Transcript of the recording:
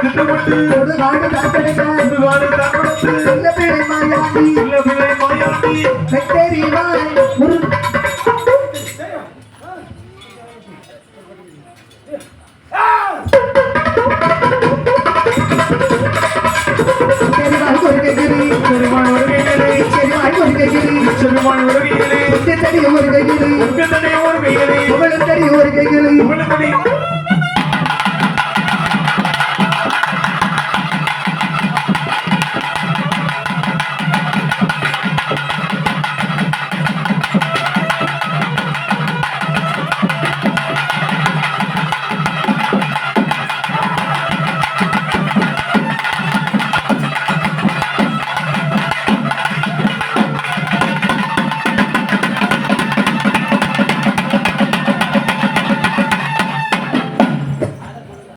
திட்டப்பட்டு ஒரு நாடு தாக்கடைக்க ஒரு நாடு தாக்கடைக்க சில பிள்ளை மாயாட்டி சில பிள்ளை மாயாட்டி பெருமாள் கொடுக்கின்றி பெருமாள் வருகையிலே செருமாள் கொடுக்கின்றி செருமாள் வருகையிலே தடி ஒரு கையிலே தடி ஒரு ஒரு கையிலே உங்கள் தடி